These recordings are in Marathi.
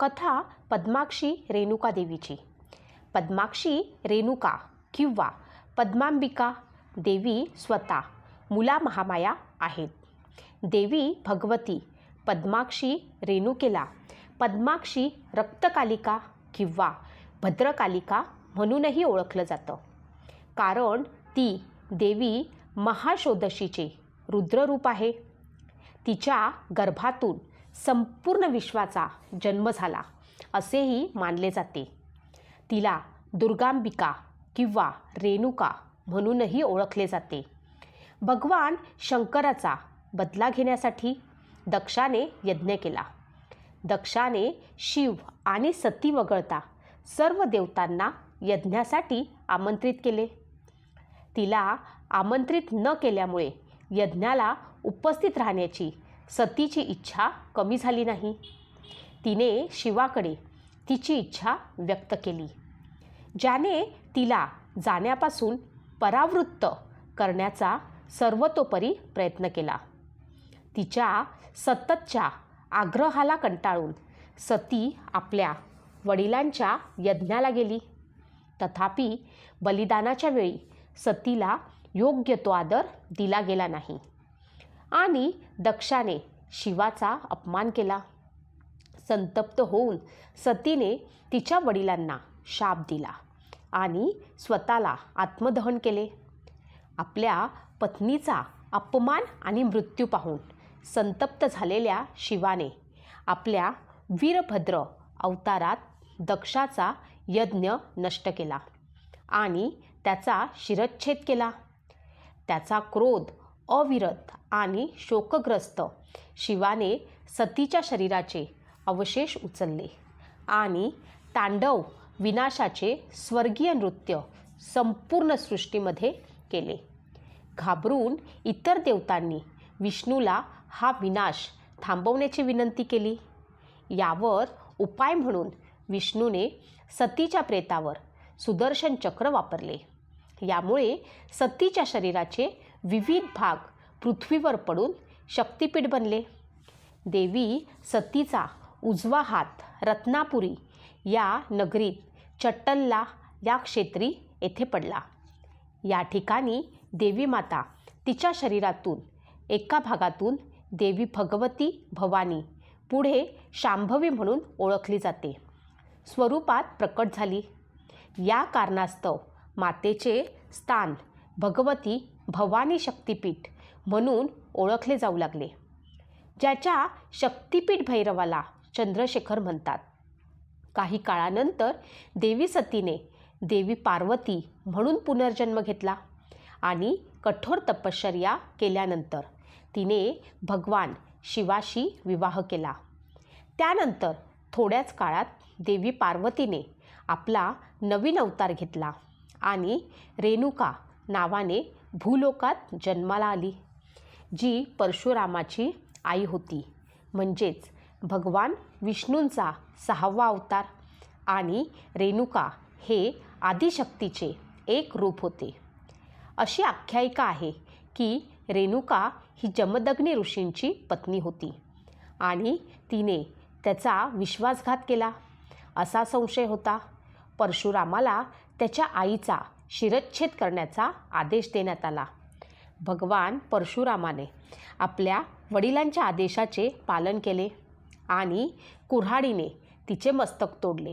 कथा पद्माक्षी रेणुका देवीची. पद्माक्षी रेणुका किंवा पद्मांबिका देवी स्वतः मुला महामाया आहेत. देवी भगवती पद्माक्षी रेणुकेला पद्माक्षी रक्तकालिका किंवा भद्रकालिका म्हणूनही ओळखलं जातं. कारण ती देवी महाषोडशीचे रुद्ररूप आहे. तिच्या गर्भातून संपूर्ण विश्वाचा जन्म झाला असेही मानले जाते. तिला दुर्गांबिका किंवा रेणुका म्हणूनही ओळखले जाते. भगवान शंकराचा बदला घेण्यासाठी दक्षाने यज्ञ केला. दक्षाने शिव आणि सती वगळता सर्व देवतांना यज्ञासाठी आमंत्रित केले. तिला आमंत्रित न केल्यामुळे यज्ञाला उपस्थित राहण्याची सतीची इच्छा कमी झाली नाही. तिने शिवाकडे तिची इच्छा व्यक्त केली. ज्याने तिला जाण्यापासून परावृत्त करण्याचा सर्वतोपरी प्रयत्न केला. तिच्या सततच्या आग्रहाला कंटाळून सती आपल्या वडिलांच्या यज्ञाला गेली. तथापि बलिदानाच्या वेळी सतीला योग्य तो आदर दिला गेला नाही. आणि दक्षाने शिवाचा अपमान केला. संतप्त होऊन सतीने तिच्या वडिलांना शाप दिला आणि स्वतःला आत्मदहन केले. आपल्या पत्नीचा अपमान आणि मृत्यू पाहून संतप्त झालेल्या शिवाने आपल्या वीरभद्र अवतारात दक्षाचा यज्ञ नष्ट केला आणि त्याचा शिरच्छेद केला. त्याचा क्रोध अविरत आणि शोकग्रस्त. शिवाने सतीच्या शरीराचे अवशेष उचलले आणि तांडव विनाशाचे स्वर्गीय नृत्य संपूर्ण सृष्टीमध्ये केले. घाबरून इतर देवतांनी विष्णूला हा विनाश थांबवण्याची विनंती केली. यावर उपाय म्हणून विष्णूने सतीच्या प्रेतावर सुदर्शन चक्र वापरले. यामुळे सतीच्या शरीराचे विविध भाग पृथ्वीवर पडून शक्तिपीठ बनले. देवी सतीचा उजवा हात रत्नापुरी या नगरीत चट्टल्ला या क्षेत्री येथे पडला. या ठिकाणी देवी माता तिच्या शरीरातून एका भागातून देवी भगवती भवानी पुढे शांभवी म्हणून ओळखली जाते. स्वरूपात प्रकट झाली. या कारणास्तव मातेचे स्थान भगवती भवानी शक्तिपीठ म्हणून ओळखले जाऊ लागले. ज्याच्या शक्तिपीठ भैरवाला चंद्रशेखर म्हणतात. काही काळानंतर देवी सतीने देवी पार्वती म्हणून पुनर्जन्म घेतला आणि कठोर तपश्चर्या केल्यानंतर तिने भगवान शिवाशी विवाह केला. त्यानंतर थोड्याच काळात देवी पार्वतीने आपला नवीन अवतार घेतला आणि रेणुका नावाने भूलोकात जन्माला आली. जी परशुरामाची आई होती. म्हणजेच भगवान विष्णूंचा सहावा अवतार आणि रेणुका हे आदिशक्तीचे एक रूप होते. अशी आख्यायिका आहे की रेणुका ही जमदग्नी ऋषींची पत्नी होती आणि तिने त्याचा विश्वासघात केला. असा संशय होता. परशुरामाला त्याच्या आईचा शिरच्छेद करण्याचा आदेश देण्यात आला. भगवान परशुरामाने आपल्या वडिलांच्या आदेशाचे पालन केले आणि कुऱ्हाडीने तिचे मस्तक तोडले.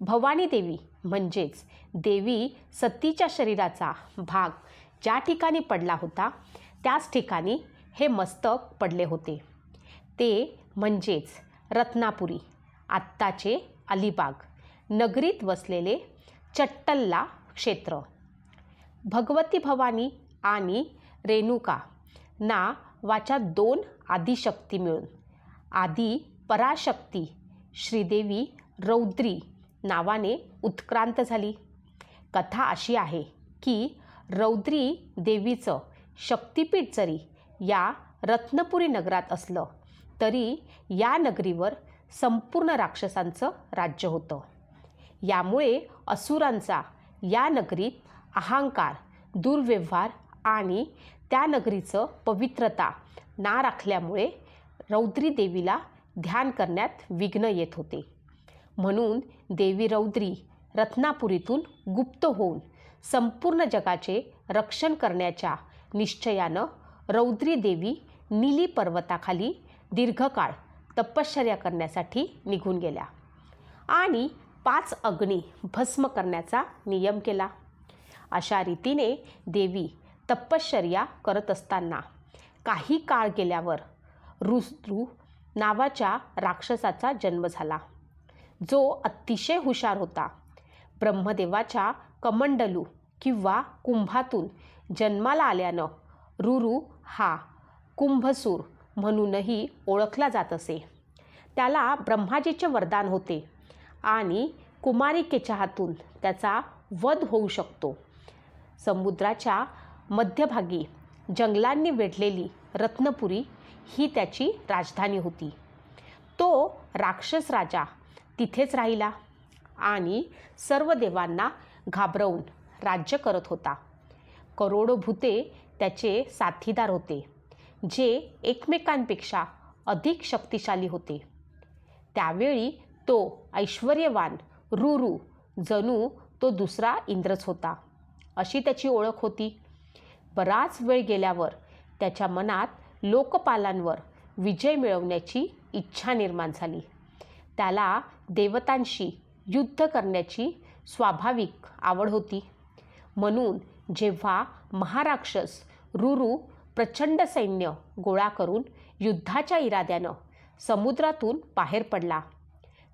भवानी देवी म्हणजेच देवी सतीच्या शरीराचा भाग ज्या ठिकाणी पडला होता त्याच ठिकाणी हे मस्तक पडले होते. ते म्हणजेच रत्नापुरी आत्ताचे अलिबाग नगरीत वसलेले चट्टल्ला क्षेत्र. भगवती भवानी आणि रेणुका. ना वाच्या दोन आदिशक्ती मिळून. आदी पराशक्ती श्रीदेवी रौद्री नावाने उत्क्रांत झाली. कथा अशी आहे की रौद्री देवीचं शक्तिपीठ जरी या रत्नपुरी नगरात असलं तरी या नगरीवर संपूर्ण राक्षसांचं राज्य होतं. यामुळे असुरांचा या नगरीत अहंकार दुर्व्यवहार आणि त्या नगरीचं पवित्रता ना राखल्यामुळे रौद्री देवीला ध्यान करण्यात विघ्न येत होते. म्हणून देवी रौद्री रत्नापुरीतून गुप्त होऊन संपूर्ण जगाचे रक्षण करण्याच्या निश्चयानं रौद्री देवी नीली पर्वताखाली दीर्घकाळ तपश्चर्या करण्यासाठी निघून गेल्या आणि पाच अग्नी भस्म करण्याचा नियम केला. अशा रीतीने देवी तपश्चर्या करत असताना काही काळ गेल्यावर रुद्रू नावाच्या राक्षसाचा जन्म झाला. जो अतिशय हुशार होता. ब्रह्मदेवाच्या कमंडलू किंवा कुंभातून जन्माला आल्यानं रुरू हा कुंभसूर म्हणूनही ओळखला जात असे. त्याला ब्रह्माजीचे वरदान होते आणि कुमारिकेच्या हातून त्याचा वध होऊ शकतो. समुद्राच्या मध्यभागी जंगलांनी वेढलेली रत्नपुरी ही त्याची राजधानी होती. तो राक्षस राजा तिथेच राहिला आणि सर्व देवांना घाबरवून राज्य करत होता. करोडो भूते त्याचे साथीदार होते जे एकमेकांपेक्षा अधिक शक्तिशाली होते. त्यावेळी तो ऐश्वर्यवान रुरू जणू तो दुसरा इंद्रच होता. अशी त्याची ओळख होती. बराच वेळ गेल्यावर त्याच्या मनात लोकपालांवर विजय मिळवण्याची इच्छा निर्माण झाली. त्याला देवतांशी युद्ध करण्याची स्वाभाविक आवड होती. म्हणून जेव्हा महाराक्षस रुरू प्रचंड सैन्य गोळा करून युद्धाच्या इराद्यानं समुद्रातून बाहेर पडला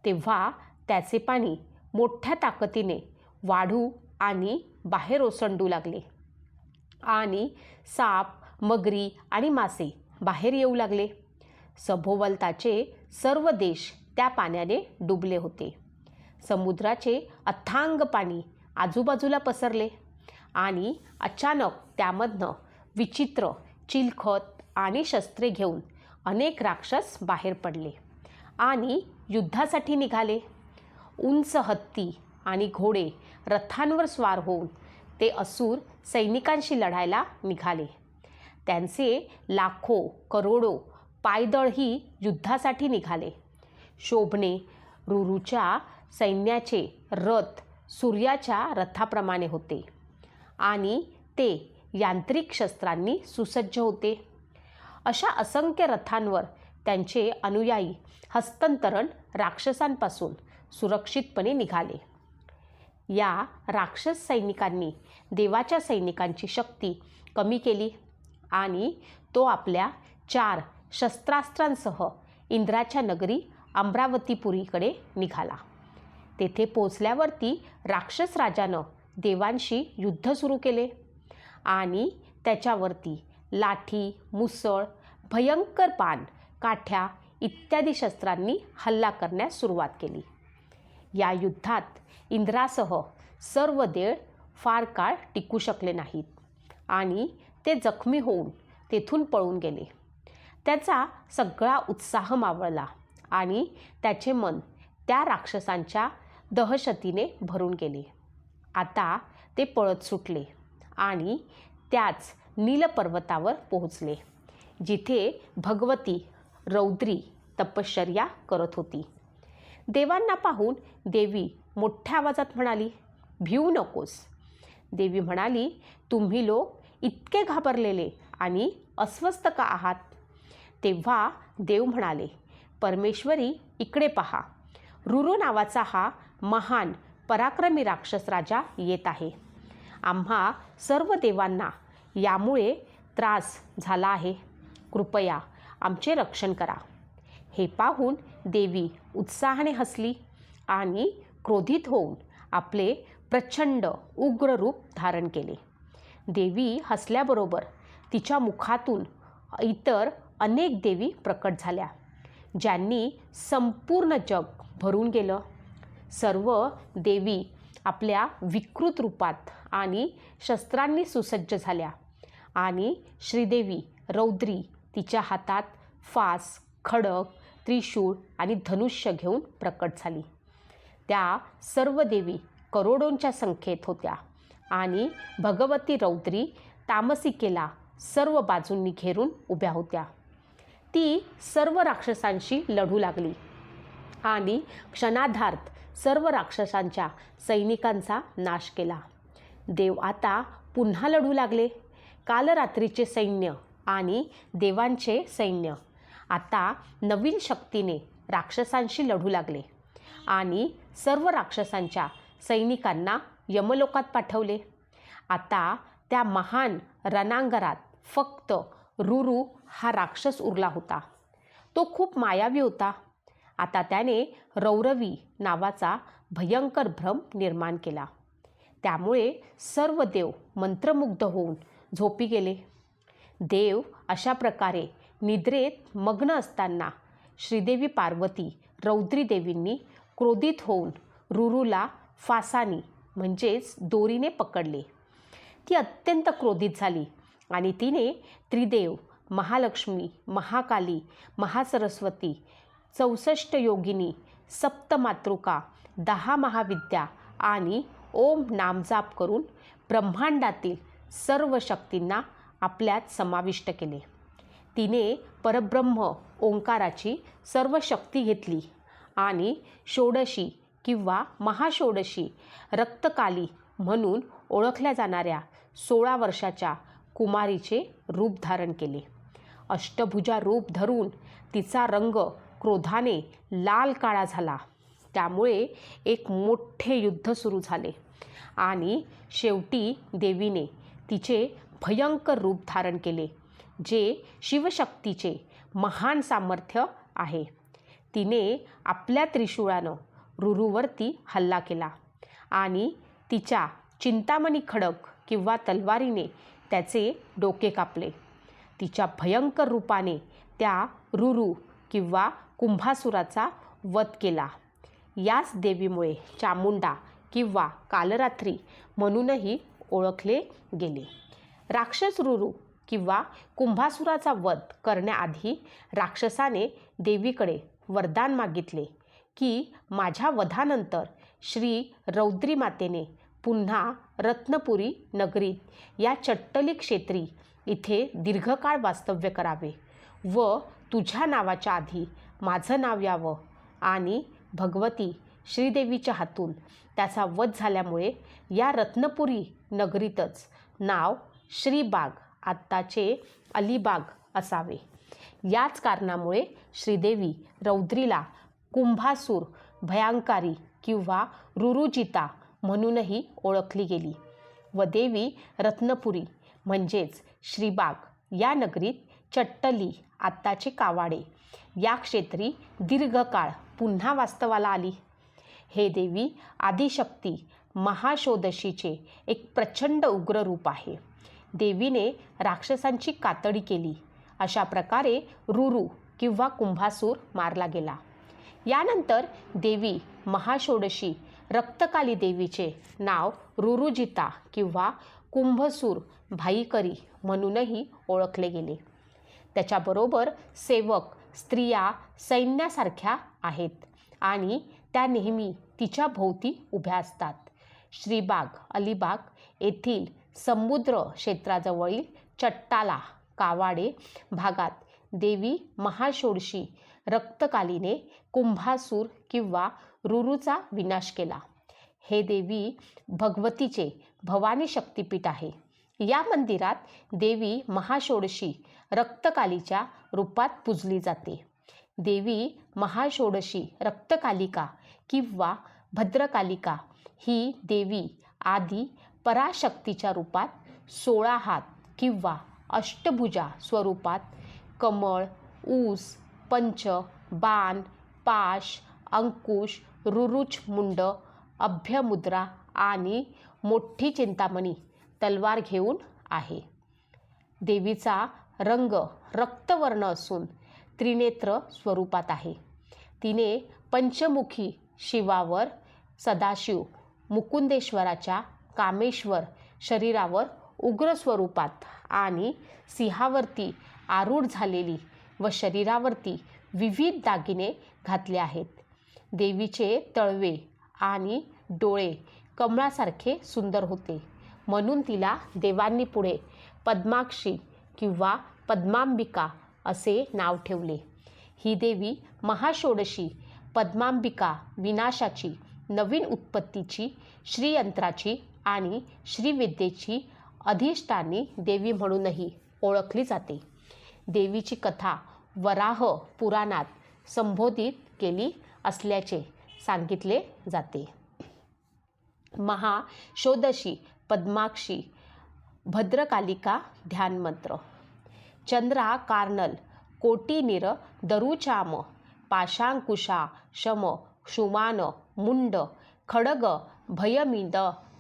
तेव्हा त्याचे पाणी मोठ्या ताकदीने वाढू आणि बाहेर ओसंडू लागले. आणि साप मगरी आणि मासे बाहेर येऊ लागले. सभोवलताचे सर्व देश त्या पाण्याने डुबले होते. समुद्राचे अथांग पाणी आजूबाजूला पसरले आणि अचानक त्यामधनं विचित्र चिलखत आणि शस्त्रे घेऊन अनेक राक्षस बाहेर पडले आणि युद्धासाठी निघाले. उंच हत्ती आणि घोडे रथांवर स्वार होऊन ते असूर सैनिकांशी लढायला निघाले. त्यांचे लाखो करोडो पायदळही युद्धासाठी निघाले. शोभणे रुरूच्या सैन्याचे रथ सूर्याच्या रथाप्रमाणे होते आणि ते यांत्रिक शस्त्रांनी सुसज्ज होते. अशा असंख्य रथांवर त्यांचे अनुयायी हस्तांतरण राक्षसांपासून सुरक्षितपणे निघाले. या राक्षस सैनिकांनी देवाच्या सैनिकांची शक्ती कमी केली आणि तो आपल्या चार शस्त्रास्त्रांसह इंद्राच्या नगरी अमरावतीपुरीकडे निघाला. तेथे पोचल्यावरती राक्षस राजानं देवांशी युद्ध सुरू केले आणि त्याच्यावरती लाठी मुसळ भयंकर पान काठ्या इत्यादी शस्त्रांनी हल्ला करण्यास सुरुवात केली. या युद्धात इंद्रासह सर्व देळ फार काळ टिकू शकले नाहीत आणि ते जखमी होऊन तेथून पळून गेले. त्याचा सगळा उत्साह मावळला आणि त्याचे मन त्या राक्षसांच्या दहशतीने भरून गेले. आता ते पळत सुटले आणि त्याच नीलपर्वतावर पोहोचले जिथे भगवती रौद्री तपश्चर्या करत होती. देवांना पाहून देवी मोठ्या आवाजात म्हणाली भिवू नकोस. देवी म्हणाली तुम्ही लोक इतके घाबरलेले आणि अस्वस्थ का आहात? तेव्हा देव म्हणाले परमेश्वरी इकडे पहा. रुरु नावाचा हा महान पराक्रमी राक्षस राजा येत आहे. आम्हा सर्व देवांना यामुळे त्रास झाला आहे. कृपया आमचे रक्षण करा. हे पाहून देवी उत्साहाने हसली आणि क्रोधित होऊन आपले प्रचंड उग्र रूप धारण केले. देवी हसल्याबरोबर तिच्या मुखातून इतर अनेक देवी प्रकट झाल्या ज्यांनी संपूर्ण जग भरून गेलं. सर्व देवी आपल्या विकृत रूपात आणि शस्त्रांनी सुसज्ज झाल्या आणि श्रीदेवी रौद्री तिच्या हातात फास खडक त्रिशूळ आणि धनुष्य घेऊन प्रकट झाली. त्या सर्व देवी करोडोंच्या संख्येत होत्या आणि भगवती रौद्री तामसिकेला सर्व बाजूंनी घेरून उभ्या होत्या. ती सर्व राक्षसांशी लढू लागली आणि क्षणाधार्थ सर्व राक्षसांच्या सैनिकांचा नाश केला. देव आता पुन्हा लढू लागले. काल रात्रीचे सैन्य आणि देवांचे सैन्य आता नवीन शक्तीने राक्षसांशी लढू लागले आणि सर्व राक्षसांच्या सैनिकांना यमलोकात पाठवले. आता त्या महान रणांगणात फक्त रुरू हा राक्षस उरला होता. तो खूप मायावी होता. आता त्याने रौरवी नावाचा भयंकर भ्रम निर्माण केला. त्यामुळे सर्व देव मंत्रमुग्ध होऊन झोपी गेले. देव अशा प्रकारे निद्रेत मग्न असताना श्रीदेवी पार्वती रौद्रीदेवींनी क्रोधित होऊन रुरूला फासानी म्हणजेच दोरीने पकडले. ती अत्यंत क्रोधित झाली आणि तिने त्रिदेव महालक्ष्मी महाकाली महासरस्वती चौसष्ट योगिनी सप्तमातृका दहा महाविद्या आणि ओम नामजाप करून ब्रह्मांडातील सर्व शक्तींना आपल्यात समाविष्ट केले. तिने परब्रह्म ओंकाराची सर्व शक्ती घेतली आणि षोडशी किंवा महाषोडशी रक्तकाली म्हणून ओळखल्या जाणाऱ्या सोळा वर्षाच्या कुमारीचे रूप धारण केले. अष्टभुजा रूप धरून तिचा रंग क्रोधाने लाल काळा झाला. त्यामुळे एक मोठे युद्ध सुरू झाले आणि शेवटी देवीने तिचे भयंकर रूप धारण केले. जे शिवशक्तीचे महान सामर्थ्य आहे. तिने आपल्या त्रिशूळानं रुरूवरती हल्ला केला आणि तिच्या चिंतामणी खडक किंवा तलवारीने त्याचे डोके कापले. तिच्या भयंकर रूपाने त्या रुरू किंवा कुंभासुराचा वध केला. याच देवीमुळे चामुंडा किंवा कालरात्री म्हणूनही ओळखले गेले. राक्षस रुरू किंवा कुंभासुराचा वध करण्याआधी राक्षसाने देवीकडे वरदान मागितले की माझ्या वधानंतर श्री रौद्री मातेने पुन्हा रत्नपुरी नगरीत या चट्टली क्षेत्री इथे दीर्घकाळ वास्तव्य करावे व तुझ्या नावाच्या आधी माझं नाव यावं आणि भगवती श्रीदेवीच्या हातून त्याचा वध झाल्यामुळे या रत्नपुरी नगरीतच नाव श्रीबाग आत्ताचे अलिबाग असावे. याच कारणामुळे श्रीदेवी रौद्रीला कुंभासूर भयंकारी किंवा रुरुजिता म्हणूनही ओळखली गेली व देवी रत्नपुरी म्हणजेच श्रीबाग या नगरीत चट्टली आत्ताचे कावाडे या क्षेत्री दीर्घकाळ पुन्हा वास्तवाला आली. हे देवी आदिशक्ती महाशोदशीचे एक प्रचंड उग्र रूप आहे. देवीने राक्षसांची कातडी केली. अशा प्रकारे रुरू किंवा कुंभासूर मारला गेला. यानंतर देवी महाषोडशी रक्तकाली देवीचे नाव रुरुजिता किंवा कुंभसूर भाईकरी म्हणूनही ओळखले गेले. त्याच्याबरोबर सेवक स्त्रिया सैन्यासारख्या आहेत आणि त्या नेहमी तिच्या भोवती उभ्या असतात. श्रीबाग अलिबाग येथील समुद्र क्षेत्राजवळील चट्टाला कावाडे भागात देवी महाषोडशी रक्तकालीने कुंभासूर किंवा रुरूचा विनाश केला. हे देवी भगवतीचे भवानी शक्तिपीठ आहे. या मंदिरात देवी महाषोडशी रक्तकालीच्या रूपात पूजली जाते. देवी महाषोडशी रक्तकालिका किंवा भद्रकालिका ही देवी आदी पराशक्तीच्या रूपात सोळा हात किंवा अष्टभुजा स्वरूपात कमळ ऊस पंच बाण पाश अंकुश रुरुच मुंड अभ्यमुद्रा आणि मोठी चिंतामणी तलवार घेऊन आहे. देवीचा रंग रक्तवर्ण असून त्रिनेत्र स्वरूपात आहे. तिने पंचमुखी शिवावर सदाशिव मुकुंदेश्वराच्या कामेश्वर शरीरावर उग्र स्वरूपात आणि सिंहावरती आरूढ झालेली व शरीरावरती विविध दागिने घातले आहेत. देवीचे तळवे आणि डोळे कमळासारखे सुंदर होते. म्हणून तिला देवांनी पुढे पद्माक्षी किंवा पद्मांबिका असे नाव ठेवले. ही देवी महाषोडशी पद्मांबिका विनाशाची नवीन उत्पत्तीची श्रीयंत्राची आणि श्रीविद्येची अधिष्ठानी देवी म्हणूनही ओळखली जाते. देवीची कथा वराह पुराणात संबोधित केली असल्याचे सांगितले जाते. महाशोदशी पद्माक्षी भद्रकालिका ध्यानमंत्र. चंद्रा कार्नल कोटीनिर दरुचाम पाशांकुशा शम क्षुमान मुंड खडग भयमिंद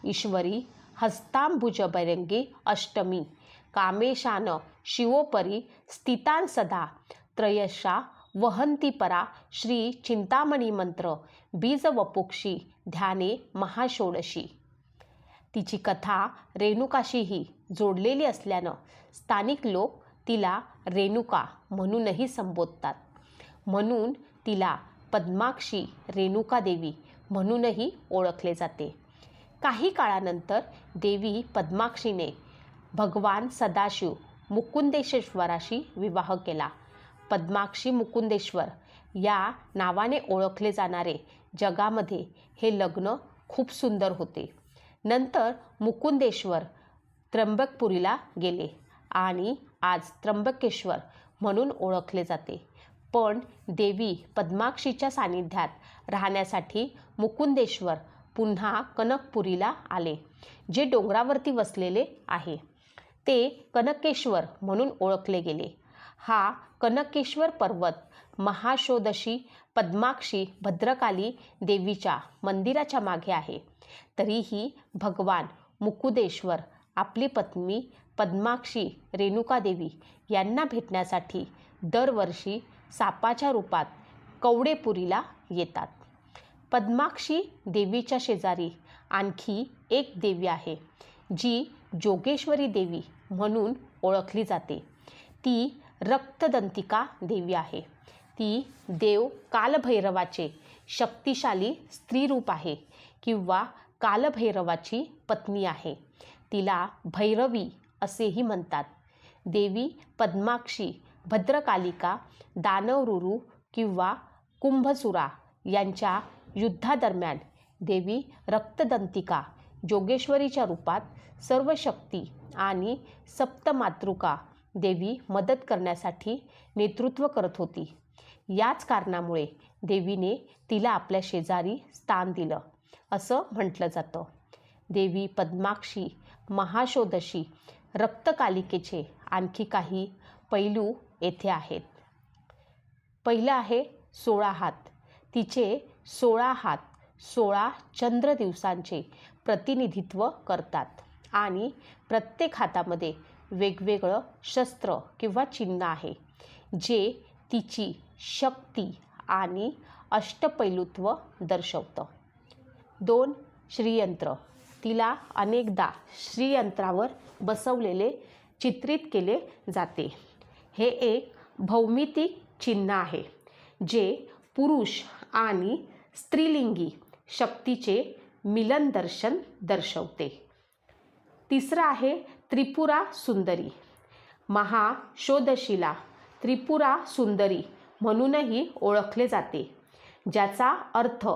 ईश्वरी हस्तांबुजबरंगी अष्टमी। कामेशान शिवोपरी स्थितान सदा। त्रयशा वहंती परा श्री चिंतामणी मंत्र। बीज वपुक्षी ध्याने महाषोडशी। तिची कथा रेणुकाशीही जोडलेली असल्यानं स्थानिक लोक तिला रेणुका म्हणूनही संबोधतात। म्हणून तिला पद्माक्षी रेणुका देवी म्हणूनही ओळखले जाते। काही काळानंतर देवी पद्माक्षीने भगवान सदाशिव मुकुंदेश्वराशी विवाह केला. पद्माक्षी मुकुंदेश्वर या नावाने ओळखले जाणारे जगामध्ये हे लग्न खूप सुंदर होते. नंतर मुकुंदेश्वर त्र्यंबकपुरीला गेले आणि आज त्र्यंबकेश्वर म्हणून ओळखले जाते. पण देवी पद्माक्षीच्या सानिध्यात राहण्यासाठी मुकुंदेश्वर पुन्हा कनकपुरीला आले जे डोंगरावरती वसलेले आहे. ते कनकेश्वर म्हणून ओळखले गेले. हा कनकेश्वर पर्वत महाशोदशी पद्माक्षी भद्रकाली देवीच्या मंदिराच्या मागे आहे. तरीही भगवान मुकुदेश्वर आपली पत्नी पद्माक्षी रेणुकादेवी यांना भेटण्यासाठी दरवर्षी सापाच्या रूपात कवडेपुरीला येतात. पद्माक्षी देवीच्या शेजारी आणखी एक देवी आहे जी जोगेश्वरी देवी म्हणून ओळखली जाते. ती रक्तदंतिका देवी आहे. ती देव कालभैरवाचे शक्तिशाली स्त्रीरूप आहे किंवा कालभैरवाची पत्नी आहे. तिला भैरवी असेही म्हणतात. देवी पद्माक्षी भद्रकालिका दानवरुरू किंवा कुंभसुरा यांच्या युद्धादरम्यान देवी रक्तदंतिका जोगेश्वरीच्या रूपात सर्व शक्ती आणि सप्तमातृका देवी मदत करण्यासाठी नेतृत्व करत होती. याच कारणामुळे देवीने तिला आपल्या शेजारी स्थान दिलं असं म्हटलं जातं. देवी पद्माक्षी महाशोदशी रक्तकालिकेचे आणखी काही पैलू येथे आहेत. पहिलं आहे सोळा हात. तिचे सोळा हात सोळा चंद्र दिवसांचे प्रतिनिधित्व करतात. आणि प्रत्येक हातामध्ये वेगवेगळं शस्त्र किंवा चिन्ह आहे जे तिची शक्ती आणि अष्टपैलुत्व दर्शवतं. दोन श्रीयंत्र तिला अनेकदा श्रीयंत्रावर बसवलेले चित्रित केले जाते. हे एक भौमितिक चिन्ह आहे जे पुरुष आणि स्त्रीलिंगी शक्तीचे मिलन दर्शन दर्शवते. तिसरं आहे त्रिपुरा सुंदरी. महाशोधशिला त्रिपुरा सुंदरी म्हणूनही ओळखले जाते. ज्याचा अर्थ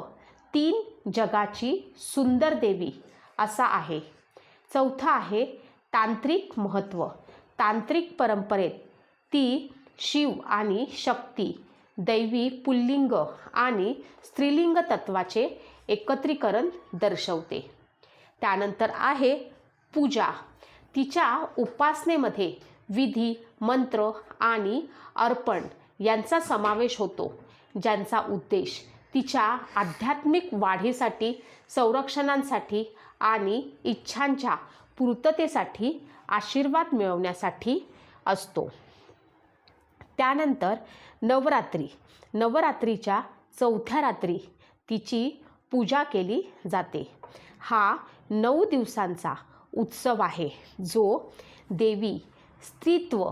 तीन जगाची सुंदर देवी असा आहे. चौथा आहे तांत्रिक महत्त्व तांत्रिक परंपरेत ती शिव आणि शक्ती दैवी पुल्लिंग आणि स्त्रीलिंग तत्वाचे एकत्रीकरण दर्शवते. त्यानंतर आहे पूजा. तिच्या उपासनेमध्ये विधी मंत्र आणि अर्पण यांचा समावेश होतो ज्यांचा उद्देश तिच्या आध्यात्मिक वाढीसाठी संरक्षणांसाठी आणि इच्छांच्या पूर्ततेसाठी आशीर्वाद मिळवण्यासाठी असतो. त्यानंतर नवरात्री. नवरात्रीच्या चौथ्या रात्री तिची पूजा केली जाते. हा नऊ दिवसांचा उत्सव आहे जो देवी स्त्रीत्व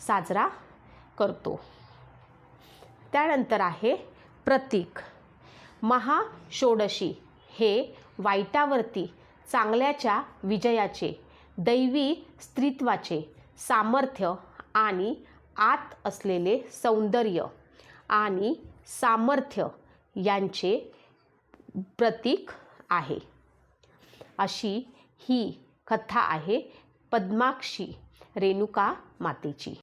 साजरा करतो. त्यानंतर आहे प्रतीक. महाषोडशी हे वाईटावरती चांगल्याच्या विजयाचे दैवी स्त्रीत्वाचे सामर्थ्य आणि आत असलेले सौंदर्य आणि सामर्थ्य यांचे प्रतीक आहे. अशी ही कथा आहे पद्माक्षी रेणुका मातेची.